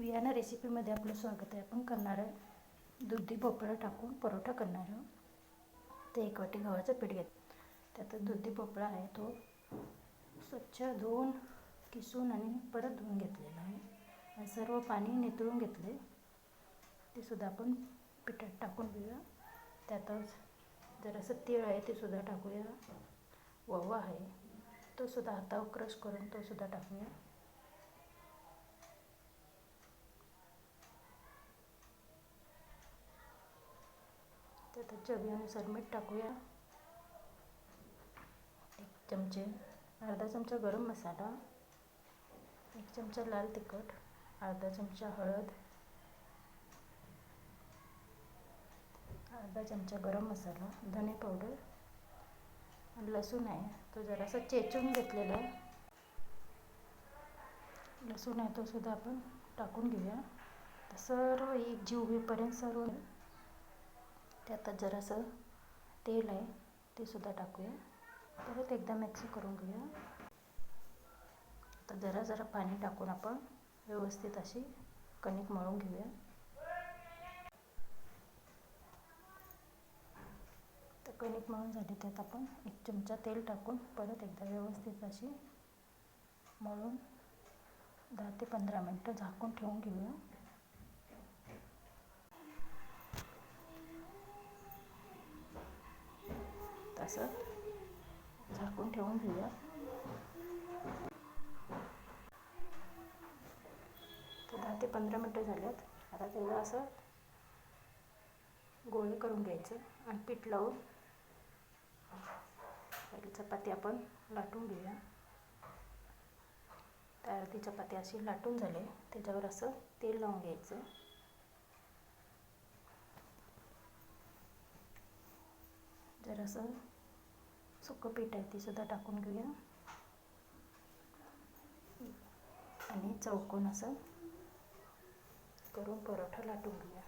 Vienna रेसिपीमध्ये आपलं स्वागत आहे. आपण करणार आहे दुधी भोपळा टाकून परोठा करणार आहोत. ते एक वाटी गव्हाचं पीठ घेत त्यात दुधी भोपळा आहे तो स्वच्छ धुवून किसून आणि परत धुवून घेतलेला आहे. आणि सर्व पाणी नितळून घेतले. ते सुद्धा आपण पिठात टाकून घेऊया. त्यातच जरासं तीळ आहे ते सुद्धा टाकूया. ववा आहे तो सुद्धा हातावर क्रश करून तो सुद्धा टाकूया. आता चवीनुसार मीठ टाकूया. एक चमचे अर्धा चमचा गरम मसाला एक चमचा लाल तिखट अर्धा चमचा हळद अर्धा चमचा गरम मसाला धने पावडर लसूण आहे तो जरासा चेचून घेतलेला आहे. लसूण आहे तो सुद्धा आपण टाकून घेऊया. सर्व एक जीव होईपर्यंत सर्व त्यात जरासं तेल आहे ते सुद्धा टाकूया. परत एकदा मिक्स करून घेऊया. आता जरा जरा पाणी टाकून आपण व्यवस्थित अशी कणिक मळून घेऊया. तर कणिक मळून झाली त्यात आपण एक चमचा तेल टाकून परत एकदा व्यवस्थित अशी मळून दहा ते पंधरा मिनटं झाकून ठेवून घेऊया. असं झाकून ठेवून घेऊया. तर दहा ते पंधरा मिनटं झाल्यात आता त्याला असं गोळे करून घ्यायचं आणि पीठ लावून पहिली चपाती आपण लाटून घेऊया. तर अर्धी चपाती अशी लाटून झाली. त्याच्यावर असं तेल लावून घ्यायचं. जरासं सुकं पीठ आहे ते सुद्धा टाकून घेऊया. आणि चौकोन असं करून परोठा लाटून घेऊया.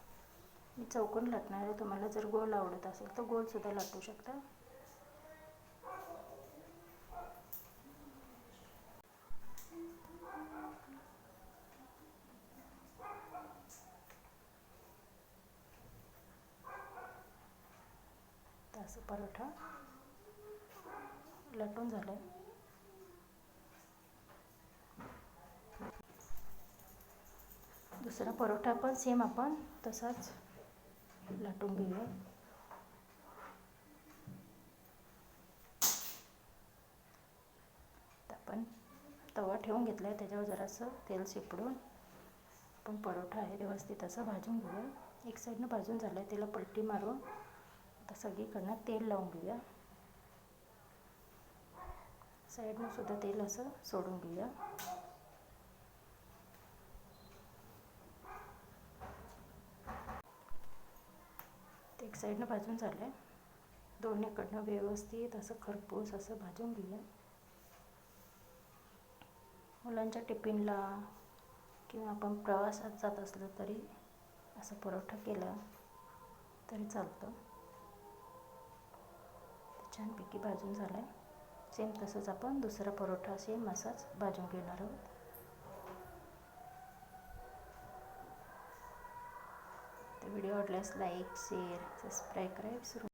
मी चौकोन लाटणार आहे तुम्हाला जर गोल आवडत असेल तर गोलसुद्धा लाटू शकता. असं परोठा लाटून झालं दुसरा परोठा पण सेम आपण तसाच लाटून घेऊया. आपण तवा ठेवून घेतला आहे त्याच्यावर जरासं तेल शिपडून आपण परोठा आहे व्यवस्थित असं भाजून घेऊया. एक साईडनं भाजून झालं आहे त्याला पलटी मारून आता सगळीकडनं तेल लावून घेऊया. साईडनं सुद्धा तेल असं सोडून घेऊया. ते एक साईडनं भाजून झालं आहे दोन्हीकडनं व्यवस्थित असं खरपूस असं भाजून घेऊया. मुलांच्या टिफिनला किंवा आपण प्रवासात जात असलं तरी असं पुरवठा केला तरी चालतं. छानपैकी भाजून झालं आहे सेम तसंच आपण दुसरा परोठा सेम असाच भाजून घेणार आहोत. तर व्हिडिओ आवडल्यास लाईक शेअर सबस्क्राईब करा विसरू